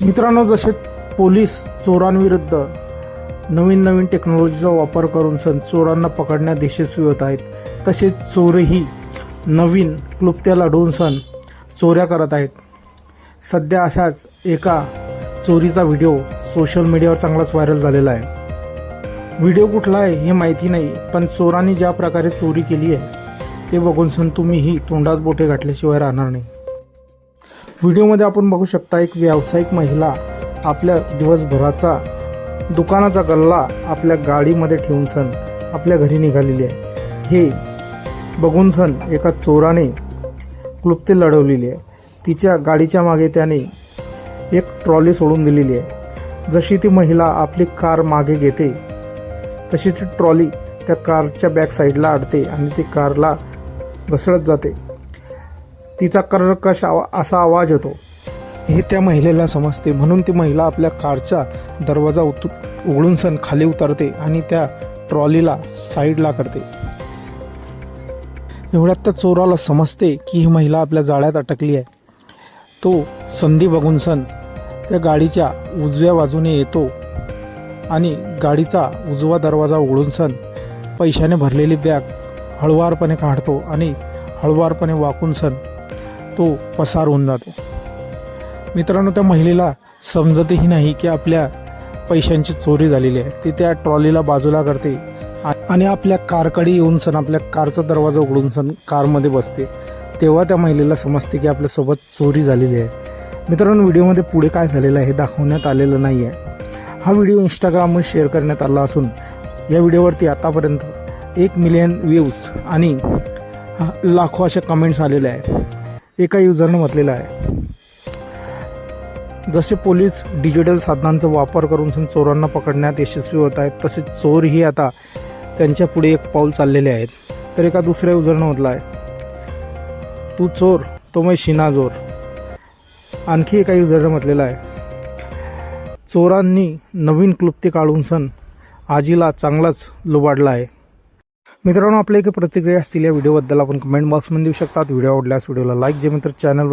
मित्रांनो जसे पोलीस चोरांविरुद्ध नवीन नवीन टेक्नॉलॉजीचा वापर करून सण चोरांना पकडण्यात यशस्वी होत आहेत तसेच चोरही नवीन क्लुप्त्या लढवून सण चोऱ्या करत आहेत. सध्या अशाच एका चोरीचा व्हिडिओ सोशल मीडियावर चांगलाच व्हायरल झालेला आहे. व्हिडिओ कुठला आहे हे माहिती नाही पण चोरांनी ज्या प्रकारे चोरी केली आहे ते बघून सण तुम्हीही तोंडात बोटे घातल्याशिवाय राहणार नाही. व्हिडिओमध्ये आपण बघू शकता एक व्यावसायिक महिला आपल्या दिवसभराचा दुकानाचा गल्ला आपल्या गाडीमध्ये ठेवून सण आपल्या घरी निघालेली आहे. हे बघून सण एका चोराने क्लुप्ते लढवलेली आहे. तिच्या गाडीच्या मागे त्याने एक ट्रॉली सोडून दिलेली आहे. जशी ती महिला आपली कार मागे घेते तशी ती ट्रॉली त्या कारच्या बॅक साईडला अडते आणि ती कारला घसरत जाते. तिचा कर्कश आवा असा आवाज येतो. हे त्या महिलेला समजते. म्हणून ती महिला आपल्या कारचा दरवाजा उत उघडून सण खाली उतरते आणि त्या ट्रॉलीला साईडला करते. एवढ्यात त्या चोराला समजते की ही महिला आपल्या जाळ्यात अटकली आहे. तो संधी बघून सण त्या गाडीच्या उजव्या बाजूने येतो आणि गाडीचा उजवा दरवाजा उघडून सण पैशाने भरलेली बॅग हळुवारपणे काढतो आणि हळुवारपणे वाकून सण तो पसार होऊन जातो. मित्रांनो त्या महिलेला समजतही नाही की आपल्या पैशांची चोरी झालेली आहे. ती त्या ट्रॉलीला बाजूला करते आ- आणि आपल्या कारकडे येऊन सण आपल्या कारचा दरवाजा उघडून सण कारमध्ये बसते. तेव्हा त्या महिलेला समजते की आपल्यासोबत चोरी झालेली आहे. मित्रांनो व्हिडिओमध्ये पुढे काय झालेलं आहे हे दाखवण्यात आलेलं नाही आहे हा व्हिडिओ इंस्टाग्रामवर शेअर करण्यात आला असून या व्हिडिओवरती आतापर्यंत एक मिलियन व्ह्यूज आणि लाखो अशा कमेंट्स आलेले आहे एका युजरनं म्हटलेलं आहे. जसे पोलीस डिजिटल साधनांचा वापर करून सण चोरांना पकडण्यात यशस्वी होत आहेत तसे चोरही आता त्यांच्या पुढे एक पाऊल चाललेले आहेत. तर एका दुसऱ्या युजरनं म्हटलं आहे तू चोर तो मै शिना जोर आणखी एका युजरनं म्हटलेलं आहे चोरांनी नवीन क्लुप्ती काढून सण आजीला चांगलाच लुबाडला आहे. मित्रांनो आपल्या एक प्रतिक्रिया असतील या व्हिडिओबद्दल आपण कमेंट बॉक्समध्ये देऊ शकतात. व्हिडिओ आवडल्यास व्हिडिओला लाईक जे मित्र चॅनल